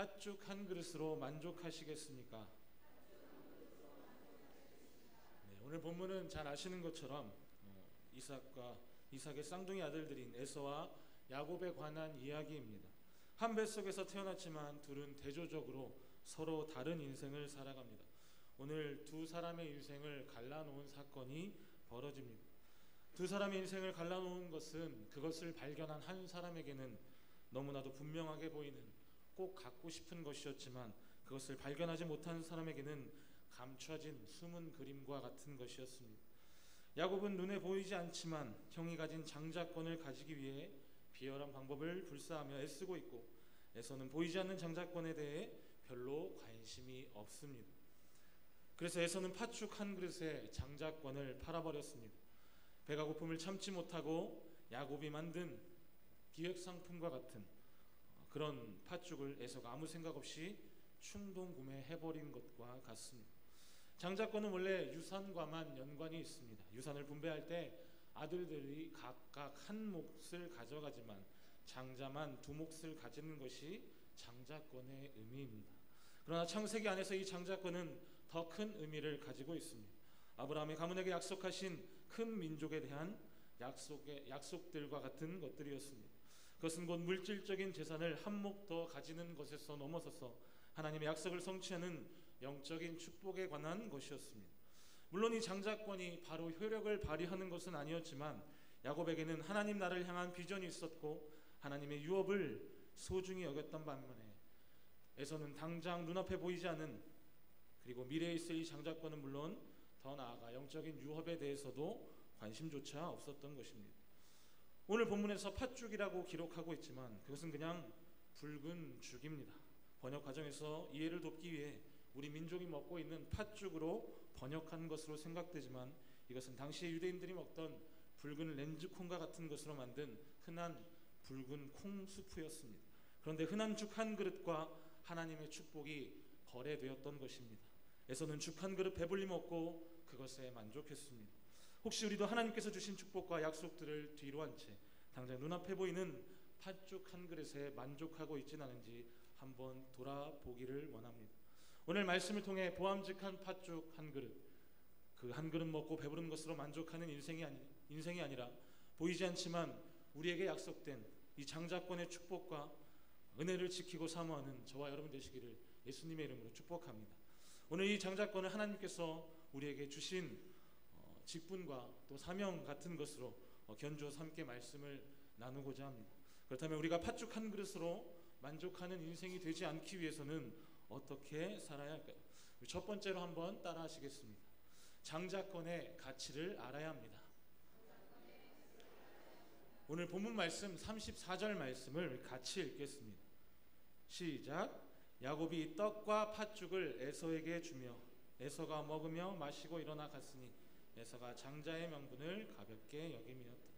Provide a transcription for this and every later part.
팥죽 한 그릇으로 만족하시겠습니까? 네, 오늘 본문은 잘 아시는 것처럼 어, 이삭과 이삭의 쌍둥이 아들들인 에서와 야곱에 관한 이야기입니다. 한 뱃속에서 태어났지만 둘은 대조적으로 서로 다른 인생을 살아갑니다. 오늘 두 사람의 인생을 갈라놓은 사건이 벌어집니다. 두 사람의 인생을 갈라놓은 것은 그것을 발견한 한 사람에게는 너무나도 분명하게 보이는 꼭 갖고 싶은 것이었지만 그것을 발견하지 못한 사람에게는 감춰진 숨은 그림과 같은 것이었습니다. 야곱은 눈에 보이지 않지만 형이 가진 장자권을 가지기 위해 비열한 방법을 불사하며 애쓰고 있고 에서는 보이지 않는 장자권에 대해 별로 관심이 없습니다. 그래서 에서는 팥죽 한 그릇에 장자권을 팔아버렸습니다. 배가 고픔을 참지 못하고 야곱이 만든 기획 상품과 같은 그런 팥죽을 에서가 아무 생각 없이 충동 구매해버린 것과 같습니다. 장자권은 원래 유산과만 연관이 있습니다. 유산을 분배할 때 아들들이 각각 한 몫을 가져가지만 장자만 두 몫을 가지는 것이 장자권의 의미입니다. 그러나 창세기 안에서 이 장자권은 더 큰 의미를 가지고 있습니다. 아브라함이 가문에게 약속하신 큰 민족에 대한 약속의 약속들과 같은 것들이었습니다. 그것은 곧 물질적인 재산을 한몫 더 가지는 것에서 넘어서서 하나님의 약속을 성취하는 영적인 축복에 관한 것이었습니다. 물론 이 장자권이 바로 효력을 발휘하는 것은 아니었지만 야곱에게는 하나님 나를 향한 비전이 있었고 하나님의 유업을 소중히 여겼던 반면에 에서는 당장 눈앞에 보이지 않은 그리고 미래에 있을 이 장자권은 물론 더 나아가 영적인 유업에 대해서도 관심조차 없었던 것입니다. 오늘 본문에서 팥죽이라고 기록하고 있지만 그것은 그냥 붉은 죽입니다. 번역 과정에서 이해를 돕기 위해 우리 민족이 먹고 있는 팥죽으로 번역한 것으로 생각되지만 이것은 당시의 유대인들이 먹던 붉은 렌즈콩과 같은 것으로 만든 흔한 붉은 콩 수프였습니다. 그런데 흔한 죽 한 그릇과 하나님의 축복이 거래되었던 것입니다. 에서는 죽 한 그릇 배불리 먹고 그것에 만족했습니다. 혹시 우리도 하나님께서 주신 축복과 약속들을 뒤로 한 채 당장 눈앞에 보이는 팥죽 한 그릇에 만족하고 있지는 않은지 한번 돌아보기를 원합니다. 오늘 말씀을 통해 보암직한 팥죽 한 그릇, 그 한 그릇 먹고 배부른 것으로 만족하는 인생이 아니 인생이 아니라 보이지 않지만 우리에게 약속된 이 장자권의 축복과 은혜를 지키고 사모하는 저와 여러분 되시기를 예수님의 이름으로 축복합니다. 오늘 이 장자권을 하나님께서 우리에게 주신 어, 직분과 또 사명 같은 것으로 어, 견주어 함께 말씀을 나누고자 합니다. 그렇다면 우리가 팥죽 한 그릇으로 만족하는 인생이 되지 않기 위해서는 어떻게 살아야 할까요? 첫 번째로 한번 따라 하시겠습니다. 장자권의 가치를 알아야 합니다. 오늘 본문 말씀 34절 말씀을 같이 읽겠습니다. 시작. 야곱이 떡과 팥죽을 에서에게 주며 에서가 먹으며 마시고 일어나 갔으니 에서가 장자의 명분을 가볍게 여김이었다.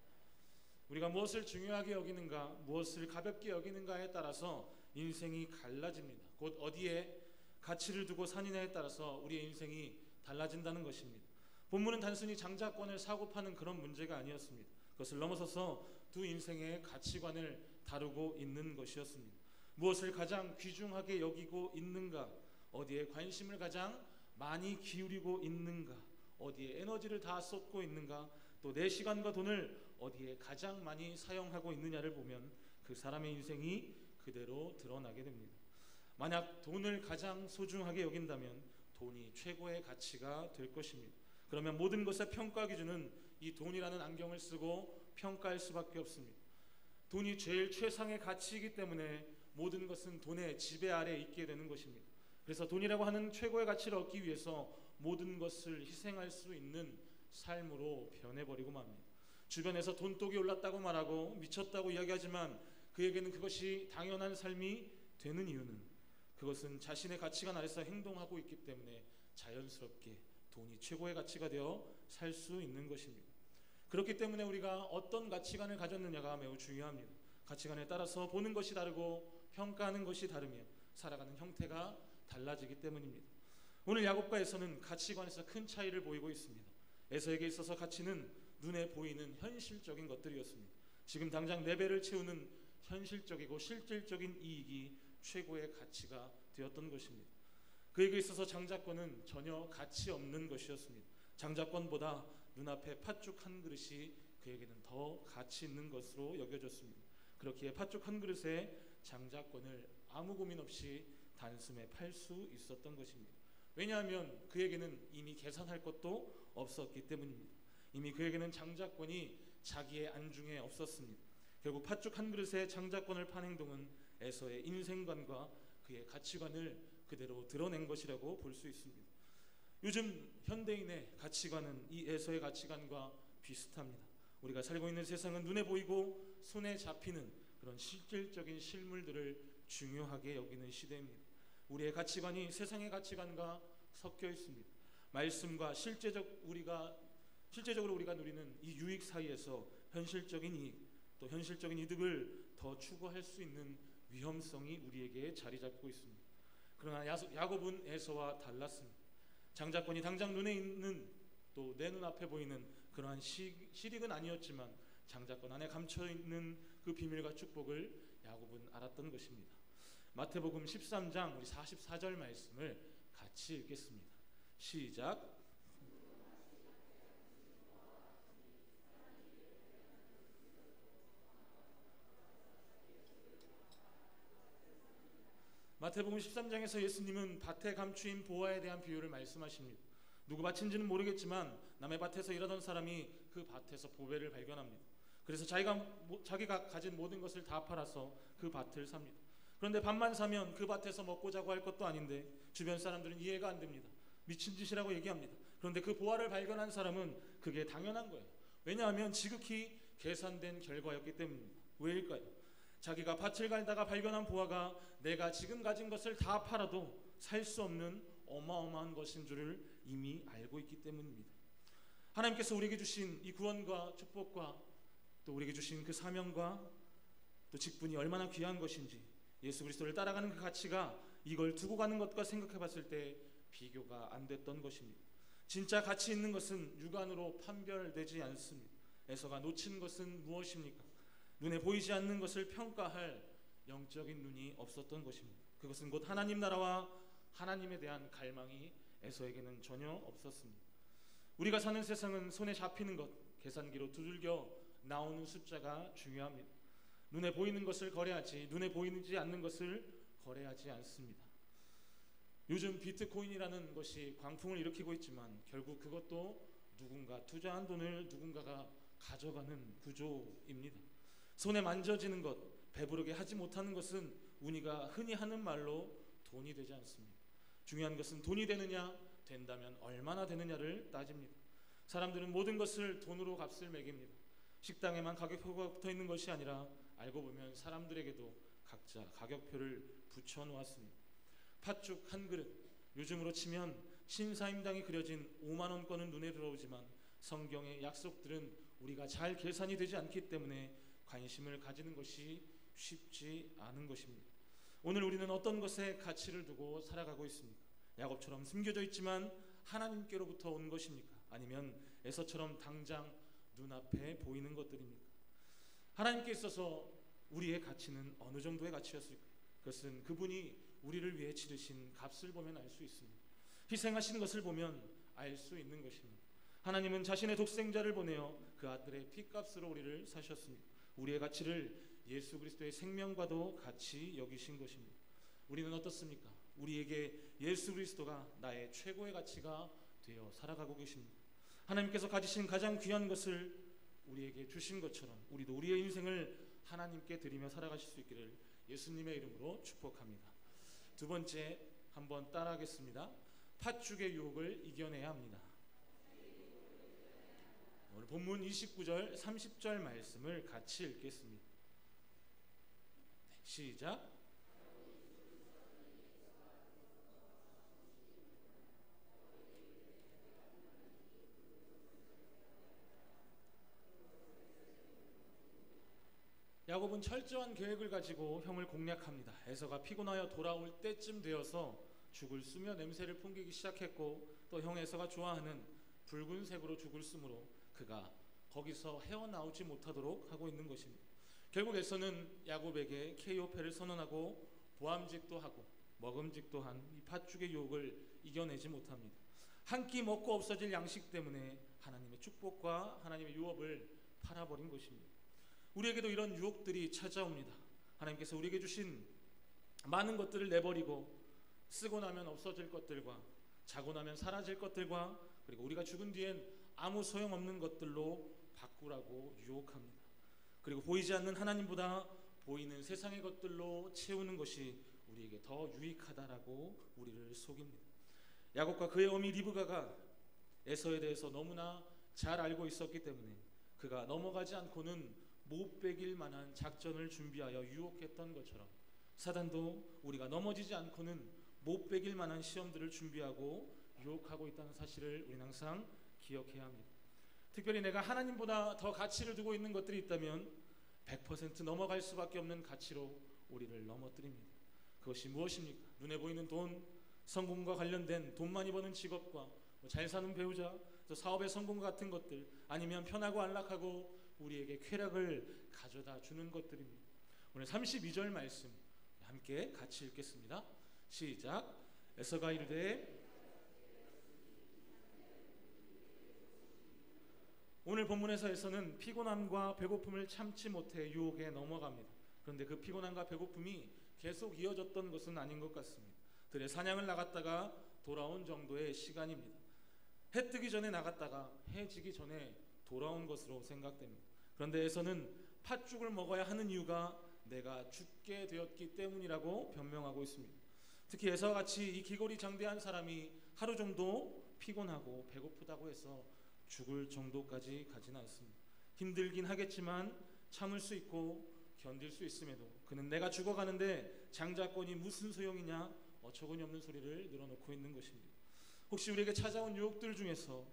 우리가 무엇을 중요하게 여기는가, 무엇을 가볍게 여기는가에 따라서 인생이 갈라집니다. 곧 어디에 가치를 두고 사느냐에 따라서 우리의 인생이 달라진다는 것입니다. 본문은 단순히 장자권을 사고 파는 그런 문제가 아니었습니다. 그것을 넘어서서 두 인생의 가치관을 다루고 있는 것이었습니다. 무엇을 가장 귀중하게 여기고 있는가? 어디에 관심을 가장 많이 기울이고 있는가? 어디에 에너지를 다 쏟고 있는가? 또 내 시간과 돈을 어디에 가장 많이 사용하고 있느냐를 보면 그 사람의 인생이 그대로 드러나게 됩니다. 만약 돈을 가장 소중하게 여긴다면 돈이 최고의 가치가 될 것입니다. 그러면 모든 것의 평가 기준은 이 돈이라는 안경을 쓰고 평가할 수밖에 없습니다. 돈이 제일 최상의 가치이기 때문에 모든 것은 돈의 지배 아래 있게 되는 것입니다. 그래서 돈이라고 하는 최고의 가치를 얻기 위해서 모든 것을 희생할 수 있는 삶으로 변해버리고 맙니다. 주변에서 돈독이 올랐다고 말하고 미쳤다고 이야기하지만 그에게는 그것이 당연한 삶이 되는 이유는 그것은 자신의 가치관 아래서 행동하고 있기 때문에 자연스럽게 돈이 최고의 가치가 되어 살 수 있는 것입니다. 그렇기 때문에 우리가 어떤 가치관을 가졌느냐가 매우 중요합니다. 가치관에 따라서 보는 것이 다르고 평가하는 것이 다르며 살아가는 형태가 달라지기 때문입니다. 오늘 야곱과에서는 가치관에서 큰 차이를 보이고 있습니다. 에서에게 있어서 가치는 눈에 보이는 현실적인 것들이었습니다. 지금 당장 내 배를 채우는 현실적이고 실질적인 이익이 최고의 가치가 되었던 것입니다. 그에게 있어서 장자권은 전혀 가치 없는 것이었습니다. 장자권보다 눈앞에 팥죽 한 그릇이 그에게는 더 가치 있는 것으로 여겨졌습니다. 그렇기에 팥죽 한 그릇에 장자권을 아무 고민 없이 단숨에 팔 수 있었던 것입니다. 왜냐하면 그에게는 이미 계산할 것도 없었기 때문입니다. 이미 그에게는 장자권이 자기의 안중에 없었습니다. 결국 팥죽 한 그릇에 장자권을 판 행동은 에서의 인생관과 그의 가치관을 그대로 드러낸 것이라고 볼 수 있습니다. 요즘 현대인의 가치관은 이 에서의 가치관과 비슷합니다. 우리가 살고 있는 세상은 눈에 보이고 손에 잡히는 그런 실질적인 실물들을 중요하게 여기는 시대입니다. 우리의 가치관이 세상의 가치관과 섞여 있습니다. 말씀과 실제적 우리가 실제적으로 우리가 누리는 이 유익 사이에서 현실적인 이익 또 현실적인 이득을 더 추구할 수 있는 위험성이 우리에게 자리 잡고 있습니다. 그러나 야곱은 에서와 달랐습니다. 장자권이 당장 눈에 있는 또 내 눈앞에 보이는 그러한 실익은 아니었지만 장자권 안에 감춰 있는 그 비밀과 축복을 야곱은 알았던 것입니다. 마태복음 13장 우리 44절 말씀을 같이 읽겠습니다. 시작. 마태복음 13장에서 예수님은 밭에 감추인 보화에 대한 비유를 말씀하십니다. 누구 밭인지는 모르겠지만 남의 밭에서 일하던 사람이 그 밭에서 보배를 발견합니다. 그래서 자기가 자기가 가진 모든 것을 다 팔아서 그 밭을 삽니다. 그런데 밭만 사면 그 밭에서 먹고 자고 할 것도 아닌데 주변 사람들은 이해가 안 됩니다. 미친 짓이라고 얘기합니다. 그런데 그 보화를 발견한 사람은 그게 당연한 거예요. 왜냐하면 지극히 계산된 결과였기 때문입니다. 왜일까요? 자기가 밭을 갈다가 발견한 보화가 내가 지금 가진 것을 다 팔아도 살 수 없는 어마어마한 것인 줄을 이미 알고 있기 때문입니다. 하나님께서 우리에게 주신 이 구원과 축복과 또 우리에게 주신 그 사명과 또 직분이 얼마나 귀한 것인지 예수 그리스도를 따라가는 그 가치가 이걸 두고 가는 것과 생각해 봤을 때 비교가 안 됐던 것입니다. 진짜 가치 있는 것은 육안으로 판별되지 않습니다. 에서가 놓친 것은 무엇입니까? 눈에 보이지 않는 것을 평가할 영적인 눈이 없었던 것입니다. 그것은 곧 하나님 나라와 하나님에 대한 갈망이 에서에게는 전혀 없었습니다. 우리가 사는 세상은 손에 잡히는 것, 계산기로 두들겨 나오는 숫자가 중요합니다. 눈에 보이는 것을 거래하지 눈에 보이지 않는 것을 거래하지 않습니다. 요즘 비트코인이라는 것이 광풍을 일으키고 있지만 결국 그것도 누군가 투자한 돈을 누군가가 가져가는 구조입니다. 손에 만져지는 것, 배부르게 하지 못하는 것은 우리가 흔히 하는 말로 돈이 되지 않습니다. 중요한 것은 돈이 되느냐, 된다면 얼마나 되느냐를 따집니다. 사람들은 모든 것을 돈으로 값을 매깁니다. 식당에만 가격표가 붙어 있는 것이 아니라 알고 보면 사람들에게도 각자 가격표를 붙여 놓았습니다. 팥죽 한 그릇, 요즘으로 치면 신사임당이 그려진 5만 원권은 눈에 들어오지만 성경의 약속들은 우리가 잘 계산이 되지 않기 때문에 관심을 가지는 것이 쉽지 않은 것입니다. 오늘 우리는 어떤 것에 가치를 두고 살아가고 있습니까? 야곱처럼 숨겨져 있지만 하나님께로부터 온 것입니까? 아니면 에서처럼 당장 눈앞에 보이는 것들입니까? 하나님께 있어서 우리의 가치는 어느 정도의 가치였을까? 그것은 그분이 우리를 위해 치르신 값을 보면 알 수 있습니다. 희생하신 것을 보면 알 수 있는 것입니다. 하나님은 자신의 독생자를 보내어 그 아들의 피값으로 우리를 사셨습니다. 우리의 가치를 예수 그리스도의 생명과도 같이 여기신 것입니다. 우리는 어떻습니까? 우리에게 예수 그리스도가 나의 최고의 가치가 되어 살아가고 계십니다. 하나님께서 가지신 가장 귀한 것을 우리에게 주신 것처럼 우리도 우리의 인생을 하나님께 드리며 살아가실 수 있기를 예수님의 이름으로 축복합니다. 두 번째 한번 따라하겠습니다. 팥죽의 유혹을 이겨내야 합니다. 오늘 본문 29절, 30절 말씀을 같이 읽겠습니다. 시작. 야곱은 철저한 계획을 가지고 형을 공략합니다. 에서가 피곤하여 돌아올 때쯤 되어서 죽을 쓰며 냄새를 풍기기 시작했고 또 형 에서가 좋아하는 붉은색으로 죽을 쓰므로 그가 거기서 헤어나오지 못하도록 하고 있는 것입니다. 결국 에서는 야곱에게 케이오페를 선언하고 보암직도 하고 먹음직도 한이 팥죽의 유혹을 이겨내지 못합니다. 한 끼 먹고 없어질 양식 때문에 하나님의 축복과 하나님의 유업을 팔아버린 것입니다. 우리에게도 이런 유혹들이 찾아옵니다. 하나님께서 우리에게 주신 많은 것들을 내버리고 쓰고 나면 없어질 것들과 자고 나면 사라질 것들과 그리고 우리가 죽은 뒤엔 아무 소용없는 것들로 바꾸라고 유혹합니다. 그리고 보이지 않는 하나님보다 보이는 세상의 것들로 채우는 것이 우리에게 더 유익하다라고 우리를 속입니다. 야곱과 그의 어미 리브가가 에서에 대해서 너무나 잘 알고 있었기 때문에 그가 넘어가지 않고는 못 빼길 만한 작전을 준비하여 유혹했던 것처럼 사단도 우리가 넘어지지 않고는 못 빼길 만한 시험들을 준비하고 유혹하고 있다는 사실을 우리는 항상 기억해야 합니다. 특별히 내가 하나님보다 더 가치를 두고 있는 것들이 있다면 100% 넘어갈 수밖에 없는 가치로 우리를 넘어뜨립니다. 그것이 무엇입니까? 눈에 보이는 돈, 성공과 관련된 돈 많이 버는 직업과 뭐잘 사는 배우자, 또 사업의 성공 같은 것들, 아니면 편하고 안락하고 우리에게 쾌락을 가져다 주는 것들입니다. 오늘 32절 말씀 함께 같이 읽겠습니다. 시작. 에서가 이르되 오늘 본문에서에서는 피곤함과 배고픔을 참지 못해 유혹에 넘어갑니다. 그런데 그 피곤함과 배고픔이 계속 이어졌던 것은 아닌 것 같습니다. 들에 사냥을 나갔다가 돌아온 정도의 시간입니다. 해 뜨기 전에 나갔다가 해 지기 전에 돌아온 것으로 생각됩니다. 그런데 에서는 팥죽을 먹어야 하는 이유가 내가 죽게 되었기 때문이라고 변명하고 있습니다. 특히 에서와 같이 이 기골이 장대한 사람이 하루 정도 피곤하고 배고프다고 해서 죽을 정도까지 가지는 않습니다. 힘들긴 하겠지만 참을 수 있고 견딜 수 있음에도 그는 내가 죽어가는데 장자권이 무슨 소용이냐 어처구니 없는 소리를 늘어놓고 있는 것입니다. 혹시 우리에게 찾아온 유혹들 중에서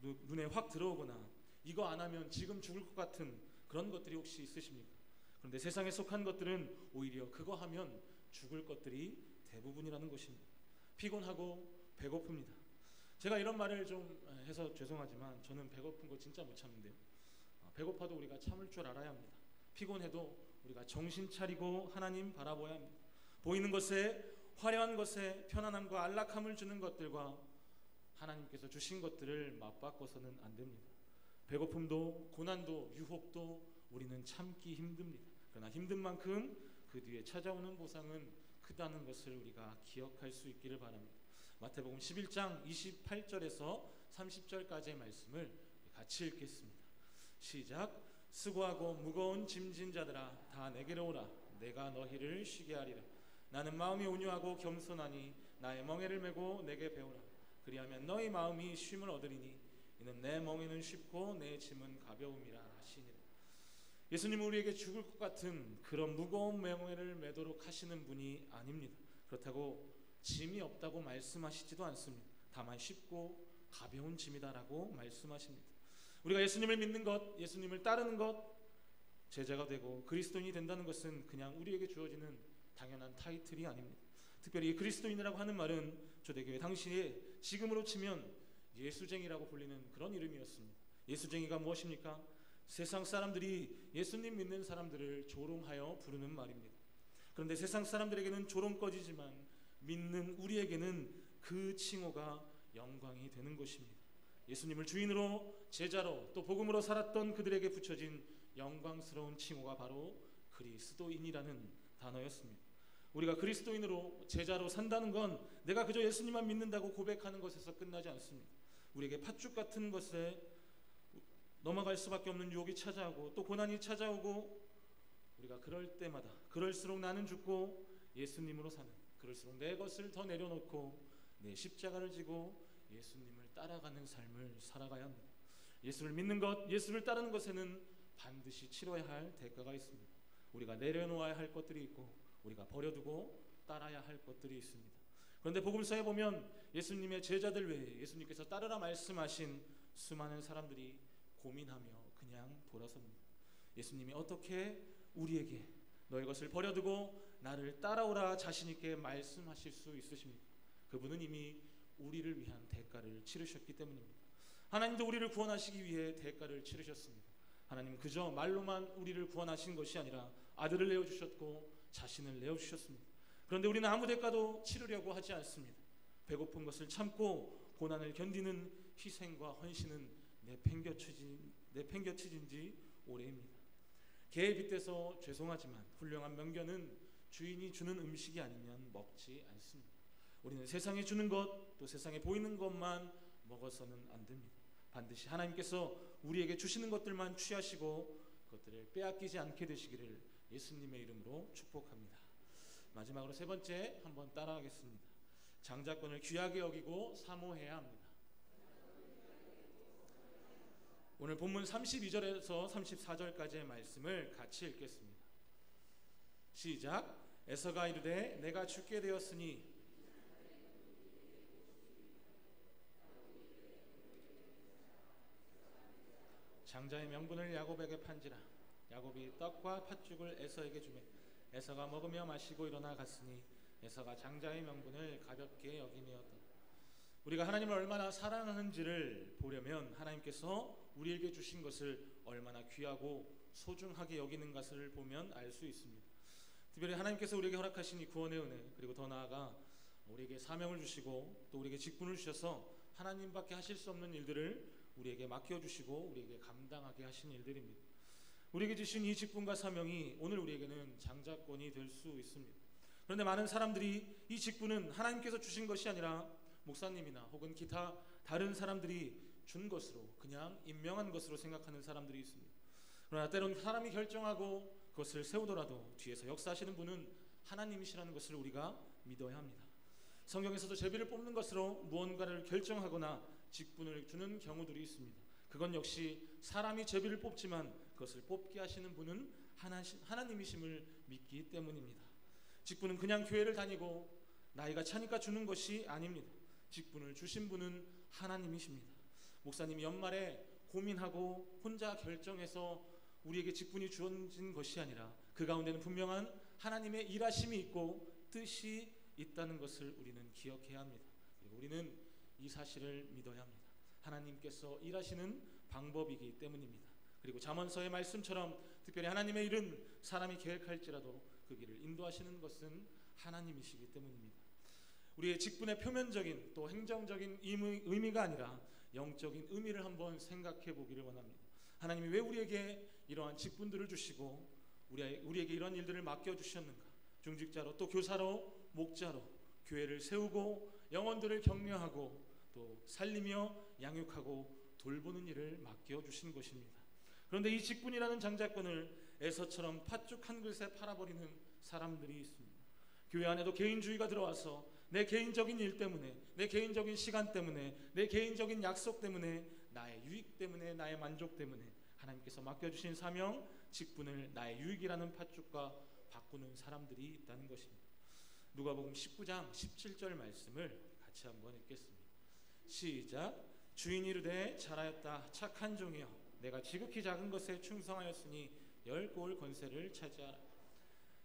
눈에 확 들어오거나 이거 안 하면 지금 죽을 것 같은 그런 것들이 혹시 있으십니까? 그런데 세상에 속한 것들은 오히려 그거 하면 죽을 것들이 대부분이라는 것입니다. 피곤하고 배고픕니다. 제가 이런 말을 좀 해서 죄송하지만 저는 배고픈 거 진짜 못 참는데요. 아, 배고파도 우리가 참을 줄 알아야 합니다. 피곤해도 우리가 정신 차리고 하나님 바라봐야 합니다. 보이는 것에 화려한 것에 편안함과 안락함을 주는 것들과 하나님께서 주신 것들을 맞바꿔서는 안 됩니다. 배고픔도 고난도 유혹도 우리는 참기 힘듭니다. 그러나 힘든 만큼 그 뒤에 찾아오는 보상은 크다는 것을 우리가 기억할 수 있기를 바랍니다. 마태복음 11장 28절에서 30절까지의 말씀을 같이 읽겠습니다. 시작. 수고하고 무거운 짐진 자들아 다 내게로 오라 내가 너희를 쉬게 하리라 나는 마음이 온유하고 겸손하니 나의 멍에를 메고 내게 배우라 그리하면 너희 마음이 쉼을 얻으리니 이는 내 멍에는 쉽고 내 짐은 가벼움이라 하시니라 예수님은 우리에게 죽을 것 같은 그런 무거운 멍에를 메도록 하시는 분이 아닙니다 그렇다고 짐이 없다고 말씀하시지도 않습니다. 다만 쉽고 가벼운 짐이다라고 말씀하십니다. 우리가 예수님을 믿는 것, 예수님을 따르는 것, 제자가 되고 그리스도인이 된다는 것은 그냥 우리에게 주어지는 당연한 타이틀이 아닙니다. 특별히 그리스도인이라고 하는 말은 초대교회 당시에 지금으로 치면 예수쟁이라고 불리는 그런 이름이었습니다. 예수쟁이가 무엇입니까? 세상 사람들이 예수님 믿는 사람들을 조롱하여 부르는 말입니다. 그런데 세상 사람들에게는 조롱거지지만 믿는 우리에게는 그 칭호가 영광이 되는 것입니다. 예수님을 주인으로 제자로 또 복음으로 살았던 그들에게 붙여진 영광스러운 칭호가 바로 그리스도인이라는 단어였습니다. 우리가 그리스도인으로 제자로 산다는 건 내가 그저 예수님만 믿는다고 고백하는 것에서 끝나지 않습니다. 우리에게 팥죽 같은 것에 넘어갈 수밖에 없는 유혹이 찾아오고 또 고난이 찾아오고 우리가 그럴 때마다 그럴수록 나는 죽고 예수님으로 사는 그럴수록 내 것을 더 내려놓고 내 십자가를 지고 예수님을 따라가는 삶을 살아가야 합니다. 예수를 믿는 것, 예수를 따르는 것에는 반드시 치러야 할 대가가 있습니다. 우리가 내려놓아야 할 것들이 있고 우리가 버려두고 따라야 할 것들이 있습니다. 그런데 복음서에 보면 예수님의 제자들 외에 예수님께서 따르라 말씀하신 수많은 사람들이 고민하며 그냥 돌아섭니다. 예수님이 어떻게 우리에게 너의 것을 버려두고 나를 따라오라 자신 있게 말씀하실 수 있으십니까? 그분은 이미 우리를 위한 대가를 치르셨기 때문입니다. 하나님도 우리를 구원하시기 위해 대가를 치르셨습니다. 하나님 그저 말로만 우리를 구원하신 것이 아니라 아들을 내어 주셨고 자신을 내어 주셨습니다. 그런데 우리는 아무 대가도 치르려고 하지 않습니다. 배고픈 것을 참고 고난을 견디는 희생과 헌신은 내팽겨쳐진 내팽겨쳐진 지 오래입니다. 개에 빗대서 죄송하지만 훌륭한 명견은 주인이 주는 음식이 아니면 먹지 않습니다. 우리는 세상에 주는 것, 또 세상에 보이는 것만 먹어서는 안 됩니다. 반드시 하나님께서 우리에게 주시는 것들만 취하시고 그것들을 빼앗기지 않게 되시기를 예수님의 이름으로 축복합니다. 마지막으로 세 번째 한번 따라하겠습니다. 장자권을 귀하게 여기고 사모해야 합니다. 오늘 본문 32절에서 34절까지의 말씀을 같이 읽겠습니다. 시작. 에서가 이르되 내가 죽게 되었으니 장자의 명분을 야곱에게 판지라. 야곱이 떡과 팥죽을 에서에게 주매 에서가 먹으며 마시고 일어나 갔으니 에서가 장자의 명분을 가볍게 여김이었다. 우리가 하나님을 얼마나 사랑하는지를 보려면 하나님께서 우리에게 주신 것을 얼마나 귀하고 소중하게 여기는 것을 보면 알 수 있습니다. 특별히 하나님께서 우리에게 허락하신 이 구원의 은혜 그리고 더 나아가 우리에게 사명을 주시고 또 우리에게 직분을 주셔서 하나님밖에 하실 수 없는 일들을 우리에게 맡겨 주시고 우리에게 감당하게 하신 일들입니다. 우리에게 주신 이 직분과 사명이 오늘 우리에게는 장자권이 될 수 있습니다. 그런데 많은 사람들이 이 직분은 하나님께서 주신 것이 아니라 목사님이나 혹은 기타 다른 사람들이 준 것으로 그냥 임명한 것으로 생각하는 사람들이 있습니다. 그러나 때론 사람이 결정하고 그것을 세우더라도 뒤에서 역사하시는 분은 하나님이시라는 것을 우리가 믿어야 합니다. 성경에서도 제비를 뽑는 것으로 무언가를 결정하거나 직분을 주는 경우들이 있습니다. 그건 역시 사람이 제비를 뽑지만 그것을 뽑게 하시는 분은 하나님이심을 믿기 때문입니다. 직분은 그냥 교회를 다니고 나이가 차니까 주는 것이 아닙니다. 직분을 주신 분은 하나님이십니다. 목사님이 연말에 고민하고 혼자 결정해서 우리에게 직분이 주어진 것이 아니라 그 가운데는 분명한 하나님의 일하심이 있고 뜻이 있다는 것을 우리는 기억해야 합니다. 우리는 이 사실을 믿어야 합니다. 하나님께서 일하시는 방법이기 때문입니다. 그리고 잠언서의 말씀처럼 특별히 하나님의 일은 사람이 계획할지라도 그 길을 인도하시는 것은 하나님이시기 때문입니다. 우리의 직분의 표면적인 또 행정적인 의미, 가 아니라 영적인 의미를 한번 생각해 보기를 원합니다. 하나님이 왜 우리에게 이러한 직분들을 주시고 우리에게 이런 일들을 맡겨 주셨는가? 중직자로 또 교사로 목자로 교회를 세우고 영혼들을 격려하고 또 살리며 양육하고 돌보는 일을 맡겨 주신 것입니다. 그런데 이 직분이라는 장자권을 에서처럼 팥죽 한 그릇에 팔아버리는 사람들이 있습니다. 교회 안에도 개인주의가 들어와서 내 개인적인 일 때문에, 내 개인적인 시간 때문에, 내 개인적인 약속 때문에, 나의 유익 때문에, 나의 만족 때문에 하나님께서 맡겨주신 사명, 직분을 나의 유익이라는 팥죽과 바꾸는 사람들이 있다는 것입니다. 누가복음 19장 17절 말씀을 같이 한번 읽겠습니다. 시작. 주인이 이르되 잘하였다 착한 종이여 내가 지극히 작은 것에 충성하였으니 열 골 권세를 차지하라.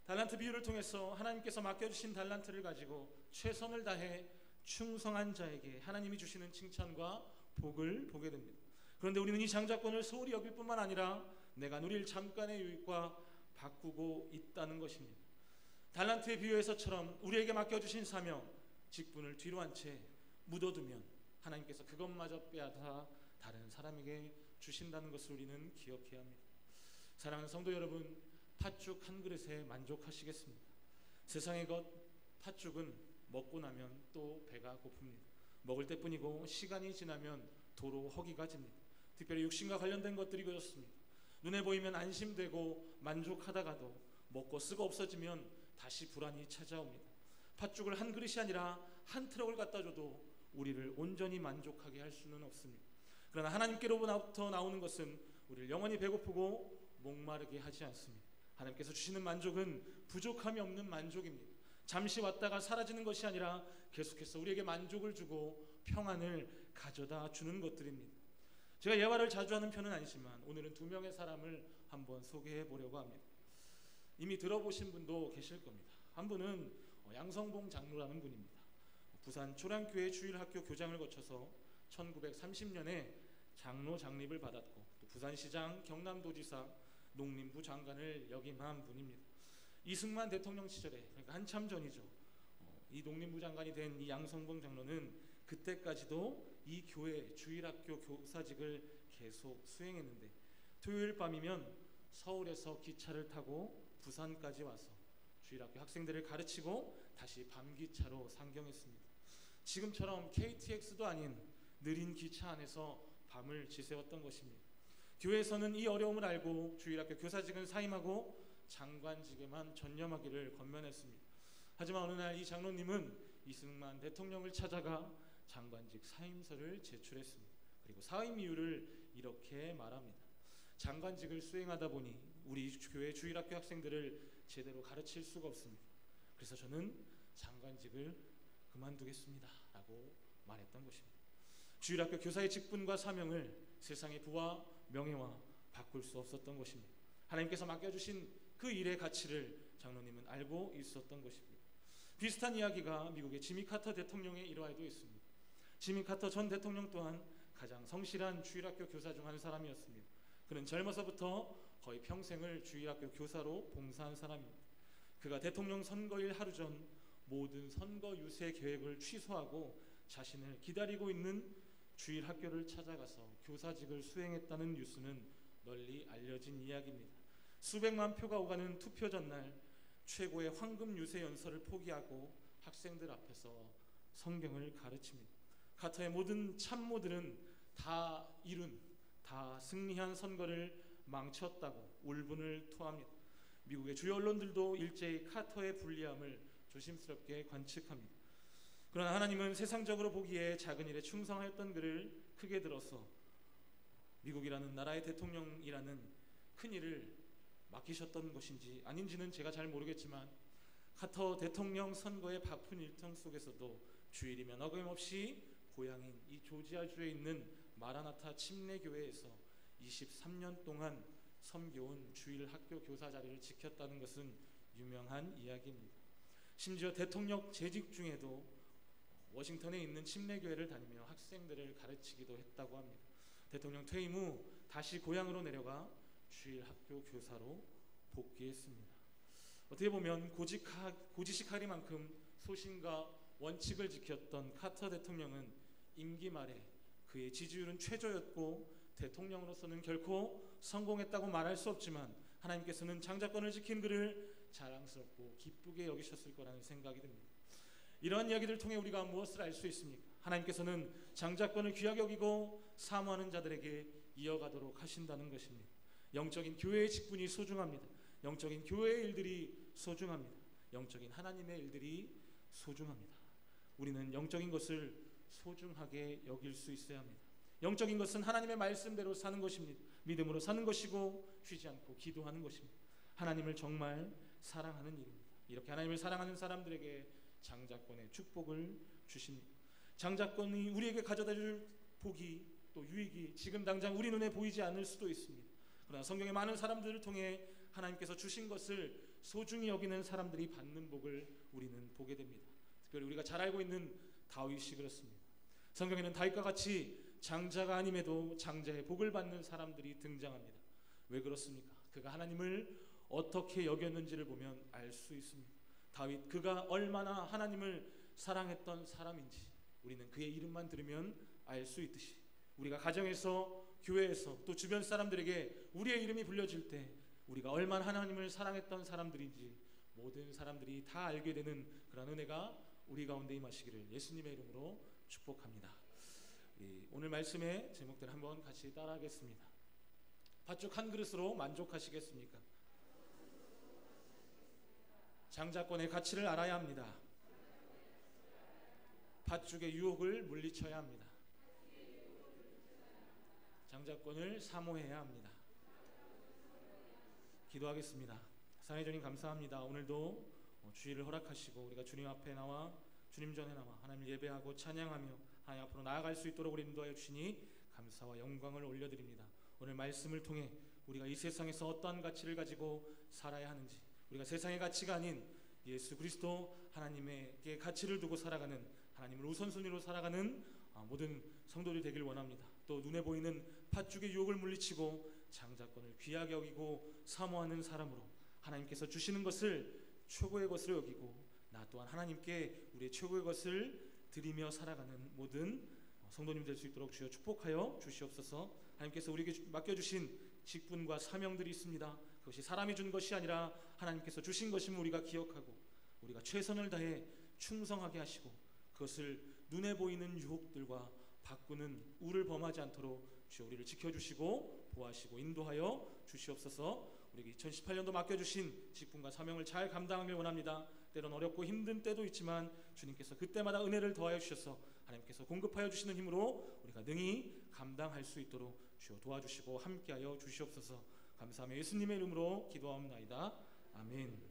달란트 비유를 통해서 하나님께서 맡겨주신 달란트를 가지고 최선을 다해 충성한 자에게 하나님이 주시는 칭찬과 복을 보게 됩니다. 그런데 우리는 이 장자권을 소홀히 여길 뿐만 아니라 내가 누릴 잠깐의 유익과 바꾸고 있다는 것입니다. 달란트의 비유에서처럼 우리에게 맡겨주신 사명, 직분을 뒤로 한 채 묻어두면 하나님께서 그것마저 빼앗아 다른 사람에게 주신다는 것을 우리는 기억해야 합니다. 사랑하는 성도 여러분, 팥죽 한 그릇에 만족하시겠습니다. 세상의 것 팥죽은 먹고 나면 또 배가 고픕니다. 먹을 때뿐이고 시간이 지나면 도로 허기가 집니다. 특별히 육신과 관련된 것들이 그렇습니다. 눈에 보이면 안심되고 만족하다가도 먹고 쓰고 없어지면 다시 불안이 찾아옵니다. 팥죽을 한 그릇이 아니라 한 트럭을 갖다 줘도 우리를 온전히 만족하게 할 수는 없습니다. 그러나 하나님께로부터 나오는 것은 우리를 영원히 배고프고 목마르게 하지 않습니다. 하나님께서 주시는 만족은 부족함이 없는 만족입니다. 잠시 왔다가 사라지는 것이 아니라 계속해서 우리에게 만족을 주고 평안을 가져다 주는 것들입니다. 제가 예화를 자주 하는 편은 아니지만 오늘은 두 명의 사람을 한번 소개해 보려고 합니다. 이미 들어보신 분도 계실 겁니다. 한 분은 어, 양성봉 장로라는 분입니다. 부산 초량교회 주일학교 교장을 거쳐서 1930년에 장로 장립을 받았고 또 부산시장 경남도지사 농림부 장관을 역임한 분입니다. 이승만 대통령 시절에 그러니까 한참 전이죠. 이 농림부 장관이 된 이 양성봉 장로는 그때까지도 이 교회 주일학교 교사직을 계속 수행했는데 토요일 밤이면 서울에서 기차를 타고 부산까지 와서 주일학교 학생들을 가르치고 다시 밤기차로 상경했습니다. 지금처럼 KTX도 아닌 느린 기차 안에서 밤을 지새웠던 것입니다. 교회에서는 이 어려움을 알고 주일학교 교사직은 사임하고 장관직에만 전념하기를 권면했습니다. 하지만 어느 날 이 장로님은 이승만 대통령을 찾아가 장관직 사임서를 제출했습니다. 그리고 사임 이유를 이렇게 말합니다. 장관직을 수행하다 보니 우리 교회 주일학교 학생들을 제대로 가르칠 수가 없습니다. 그래서 저는 장관직을 그만두겠습니다. 라고 말했던 것입니다. 주일학교 교사의 직분과 사명을 세상의 부와 명예와 바꿀 수 없었던 것입니다. 하나님께서 맡겨주신 그 일의 가치를 장로님은 알고 있었던 것입니다. 비슷한 이야기가 미국의 지미 카터 대통령의 일화에도 있습니다. 지미 카터 전 대통령 또한 가장 성실한 주일학교 교사 중 한 사람이었습니다. 그는 젊어서부터 거의 평생을 주일학교 교사로 봉사한 사람입니다. 그가 대통령 선거일 하루 전 모든 선거 유세 계획을 취소하고 자신을 기다리고 있는 주일 학교를 찾아가서 교사직을 수행했다는 뉴스는 널리 알려진 이야기입니다. 수백만 표가 오가는 투표 전날 최고의 황금 유세 연설을 포기하고 학생들 앞에서 성경을 가르칩니다. 카터의 모든 참모들은 다 이룬, 다 승리한 선거를 망쳤다고 울분을 토합니다. 미국의 주요 언론들도 일제히 카터의 불리함을 조심스럽게 관측합니다. 그러나 하나님은 세상적으로 보기에 작은 일에 충성하였던 그를 크게 들어서 미국이라는 나라의 대통령이라는 큰 일을 맡기셨던 것인지 아닌지는 제가 잘 모르겠지만 카터 대통령 선거의 바쁜 일정 속에서도 주일이면 어김없이 고향인 이 조지아주에 있는 마라나타 침례교회에서 23년 동안 섬겨온 주일 학교 교사 자리를 지켰다는 것은 유명한 이야기입니다. 심지어 대통령 재직 중에도 워싱턴에 있는 침례교회를 다니며 학생들을 가르치기도 했다고 합니다. 대통령 퇴임 후 다시 고향으로 내려가 주일 학교 교사로 복귀했습니다. 어떻게 보면 고직하, 고지식하리만큼 소신과 원칙을 지켰던 카터 대통령은 임기 말에 그의 지지율은 최저였고 대통령으로서는 결코 성공했다고 말할 수 없지만 하나님께서는 장자권을 지킨 그를 자랑스럽고 기쁘게 여기셨을 거라는 생각이 듭니다. 이러한 이야기들을 통해 우리가 무엇을 알 수 있습니까? 하나님께서는 장자권을 귀하게 여기고 사모하는 자들에게 이어가도록 하신다는 것입니다. 영적인 교회의 직분이 소중합니다. 영적인 교회의 일들이 소중합니다. 영적인 하나님의 일들이 소중합니다. 우리는 영적인 것을 소중하게 여길 수 있어야 합니다. 영적인 것은 하나님의 말씀대로 사는 것입니다. 믿음으로 사는 것이고 쉬지 않고 기도하는 것입니다. 하나님을 정말 사랑하는 일입니다. 이렇게 하나님을 사랑하는 사람들에게 장자권의 축복을 주십니다. 장자권이 우리에게 가져다 줄 복이 또 유익이 지금 당장 우리 눈에 보이지 않을 수도 있습니다. 그러나 성경의 많은 사람들을 통해 하나님께서 주신 것을 소중히 여기는 사람들이 받는 복을 우리는 보게 됩니다. 특별히 우리가 잘 알고 있는 다윗이 그렇습니다. 성경에는 다윗과 같이 장자가 아님에도 장자의 복을 받는 사람들이 등장합니다. 왜 그렇습니까? 그가 하나님을 어떻게 여겼는지를 보면 알 수 있습니다. 다윗 그가 얼마나 하나님을 사랑했던 사람인지 우리는 그의 이름만 들으면 알 수 있듯이 우리가 가정에서 교회에서 또 주변 사람들에게 우리의 이름이 불려질 때 우리가 얼마나 하나님을 사랑했던 사람들인지 모든 사람들이 다 알게 되는 그런 은혜가 우리 가운데 임하시기를 예수님의 이름으로 축복합니다. 오늘 말씀의 제목들 한번 같이 따라하겠습니다. 팥죽 한 그릇으로 만족하시겠습니까? 장자권의 가치를 알아야 합니다. 팥죽의 유혹을 물리쳐야 합니다. 장자권을 사모해야 합니다. 기도하겠습니다. 사랑의 주님 감사합니다. 오늘도 주의를 허락하시고 우리가 주님 앞에 나와 주님 전에 나와 하나님 예배하고 찬양하며 하나님 앞으로 나아갈 수 있도록 우리 인도하여 주시니 감사와 영광을 올려드립니다. 오늘 말씀을 통해 우리가 이 세상에서 어떠한 가치를 가지고 살아야 하는지 우리가 세상의 가치가 아닌 예수 그리스도 하나님에게 가치를 두고 살아가는 하나님을 우선순위로 살아가는 아, 모든 성도들이 되길 원합니다. 또 눈에 보이는 팥죽의 유혹을 물리치고 장자권을 귀하게 여기고 사모하는 사람으로 하나님께서 주시는 것을 최고의 것으로 여기고 나 또한 하나님께 우리의 최고의 것을 드리며 살아가는 모든 어, 성도님 될 수 있도록 주여 축복하여 주시옵소서. 하나님께서 우리에게 주- 맡겨주신 직분과 사명들이 있습니다. 그것이 사람이 준 것이 아니라 하나님께서 주신 것임을 우리가 기억하고 우리가 최선을 다해 충성하게 하시고 그것을 눈에 보이는 유혹들과 바꾸는 우를 범하지 않도록 주여 우리를 지켜주시고 보호하시고 인도하여 주시옵소서. 우리에게 2018년도 맡겨주신 직분과 사명을 잘 감당하길 원합니다. 때론 어렵고 힘든 때도 있지만 주님께서 그때마다 은혜를 더하여 주셔서 하나님께서 공급하여 주시는 힘으로 우리가 능히 감당할 수 있도록 주여 도와주시고 함께하여 주시옵소서. 감사하며 예수님의 이름으로 기도하옵나이다. 아멘.